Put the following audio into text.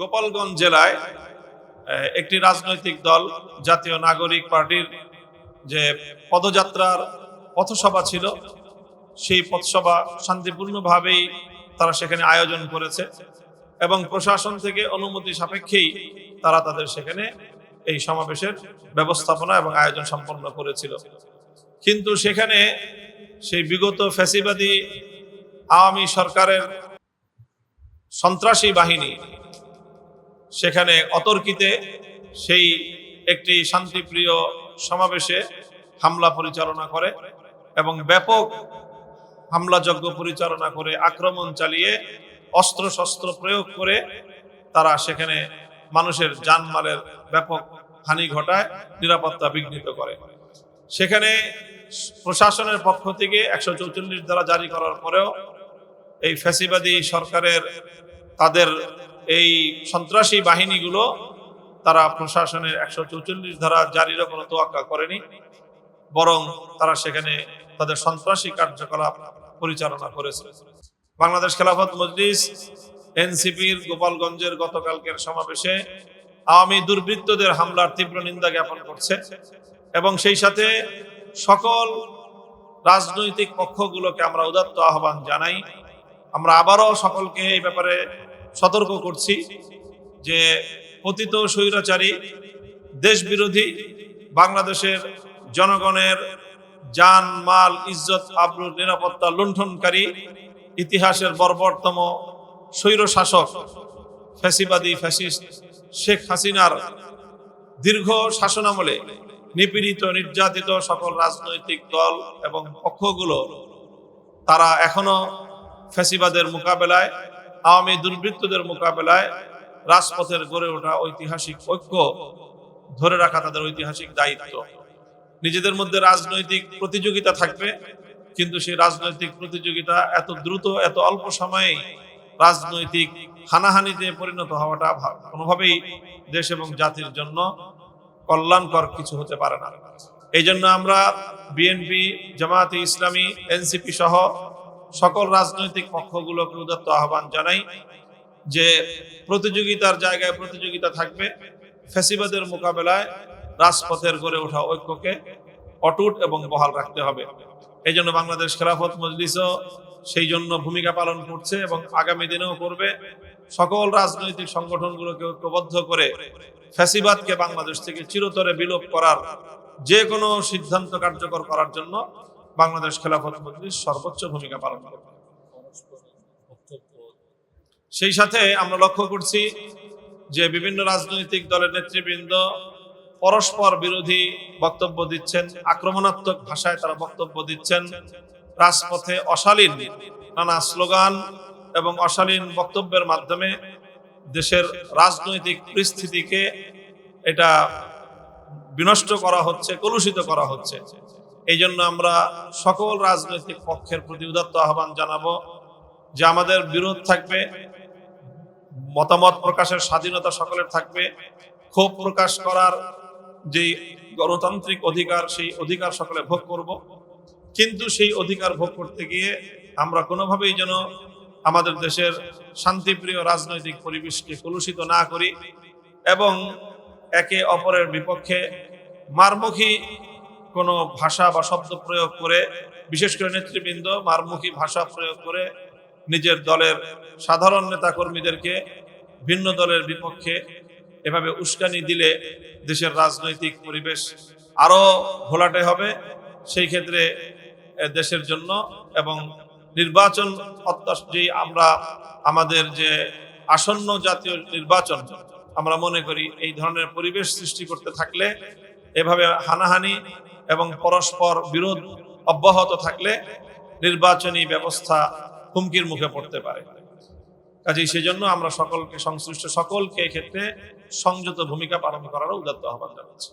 গোপালগঞ্জ জেলায় একটি রাজনৈতিক দল, জাতীয় নাগরিক পার্টির যে পদযাত্রার পথসভা ছিল, সেই পথসভা শান্তিপূর্ণভাবেই তারা সেখানে আয়োজন করেছে এবং প্রশাসন থেকে অনুমতি সাপেক্ষেই তারা তাদের সেখানে এই সমাবেশের ব্যবস্থাপনা এবং আয়োজন সম্পন্ন করেছিল। কিন্তু সেখানে সেই বিগত ফ্যাসিবাদী আওয়ামী সরকারের সন্ত্রাসী বাহিনী সেখানে অতর্কিতে সেই একটি শান্তিপ্রিয় সমাবেশে হামলা পরিচালনা করে এবং ব্যাপক হামলাযজ্ঞ পরিচালনা করে আক্রমণ চালিয়ে অস্ত্র শস্ত্র প্রয়োগ করে তারা সেখানে মানুষের জানমালের ব্যাপক হানি ঘটায়, নিরাপত্তা বিঘ্নিত করে। সেখানে প্রশাসনের পক্ষ থেকে একশো চৌচল্লিশ দ্বারা জারি করার পরেও এই ফ্যাসিবাদী সরকারের তাদের এই সন্ত্রাসী বাহিনীগুলো তারা প্রশাসনের একশো চৌচল্লিশ ধারা জারিরও কোনো তোয়াক্কা করেনি, বরং তারা সেখানে তাদের সন্ত্রাসী কার্যকলাপ পরিচালনা করেছে। বাংলাদেশ খেলাফত মজলিস, এনসিপির গোপালগঞ্জের গতকালকের সমাবেশে আওয়ামী দুর্বৃত্তদের হামলার তীব্র নিন্দা জ্ঞাপন করছে এবং সেই সাথে সকল রাজনৈতিক পক্ষগুলোকে আমরা উদাত্ত আহ্বান জানাই। আমরা আবারও সকলকে এই ব্যাপারে সতর্ক করছি যে পতিত স্বৈরাচারী দেশ বিরোধী বাংলাদেশের জনগণের জান, মাল, ইজ্জত, আবরুর নিরাপত্তা লুণ্ঠনকারী, ইতিহাসের বর্বরতম স্বৈর শাসক, ফ্যাসিবাদী ফ্যাসিস্ট শেখ হাসিনার দীর্ঘ শাসনামলে নিপীড়িত, নির্যাতিত সকল রাজনৈতিক দল এবং পক্ষগুলো তারা এখনও ফ্যাসিবাদের মোকাবেলায় আওয়ামী দুর্বৃত্তদের মোকাবেলায় রাজপথের গড়ে ওঠা ঐতিহাসিক ঐক্য ধরে রাখা তাদের ঐতিহাসিক দায়িত্ব। নিজেদের মধ্যে রাজনৈতিক প্রতিযোগিতা থাকবে, কিন্তু সেই রাজনৈতিক প্রতিযোগিতা এত দ্রুত, এত অল্প সময়ে রাজনৈতিক হানাহানিতে পরিণত হওয়াটা কোনোভাবেই দেশ এবং জাতির জন্য কল্যাণকর কিছু হতে পারে না। এই জন্য আমরা বিএনপি, জামায়াতে ইসলামী, এনসিপি সহ সকল রাজনৈতিক পক্ষগুলোকে উদাত্ত আহ্বান জানাই যে প্রতিযোগিতার জায়গায় প্রতিযোগিতা থাকবে ফ্যাসিবাদের মোকাবেলায় রাজপথের গড়ে ওঠা ঐক্যকে অটুট এবং বহাল রাখতে হবে। এই জন্য বাংলাদেশ খেলাফত মজলিসও সেই জন্য ভূমিকা পালন করছে এবং আগামী দিনেও করবে। সকল রাজনৈতিক সংগঠনগুলোকে ঐক্যবদ্ধ করে ফ্যাসিবাদকে বাংলাদেশ থেকে চিরতরে বিলোপ করার যে কোনো সিদ্ধান্ত কার্যকর করার জন্য বাংলাদেশ খেলাফত মজলিস সর্বোচ্চ ভূমিকা পালন করবে সেই সাথে আমরা লক্ষ্য করছি যে বিভিন্ন রাজনৈতিক দলের নেতৃবৃন্দ পরস্পর বিরোধী বক্তব্য দিচ্ছেন, আক্রমণাত্মক ভাষায় তারা বক্তব্য দিচ্ছেন, রাজপথে অশালীন নানা স্লোগান এবং অশালীন বক্তব্যের মাধ্যমে দেশের রাজনৈতিক পরিস্থিতিকে এটা বিনষ্ট করা হচ্ছে, কলুষিত করা হচ্ছে। এই জন্য আমরা সকল রাজনৈতিক পক্ষের প্রতি উদাত্ত আহ্বান জানাব যে আমাদের বিরোধ থাকবে, মতামত প্রকাশের স্বাধীনতা সকলের থাকবে, ক্ষোভ প্রকাশ করার যে গণতান্ত্রিক অধিকার, সেই অধিকার সকলে ভোগ করব। কিন্তু সেই অধিকার ভোগ করতে গিয়ে আমরা কোনোভাবেই যেন আমাদের দেশের শান্তিপ্রিয় রাজনৈতিক পরিবেশকে কলুষিত না করি এবং একে অপরের বিপক্ষে মারমুখী কোনো ভাষা বা শব্দ প্রয়োগ করে, বিশেষ করে নেতৃবৃন্দ মারমুখী ভাষা প্রয়োগ করে নিজের দলের সাধারণ নেতা কর্মীদেরকে ভিন্ন দলের বিপক্ষে এভাবে উস্কানি দিলে দেশের রাজনৈতিক পরিবেশ আরও ঘোলাটে হবে। সেই ক্ষেত্রে দেশের জন্য এবং নির্বাচন যেই আমরা আমাদের যে আসন্ন জাতীয় নির্বাচন, আমরা মনে করি এই ধরনের পরিবেশ সৃষ্টি করতে থাকলে এভাবে হানাহানি এবং পরস্পর বিরোধ অব্যাহত থাকলে নির্বাচনী ব্যবস্থা হুমকির মুখে পড়তে পারে। কাজেই সেজন্য আমরা সকলকে, সংশ্লিষ্ট সকলকে এক্ষেত্রে সংযত ভূমিকা পালন করারও উদাত্ত আহ্বান জানাচ্ছি।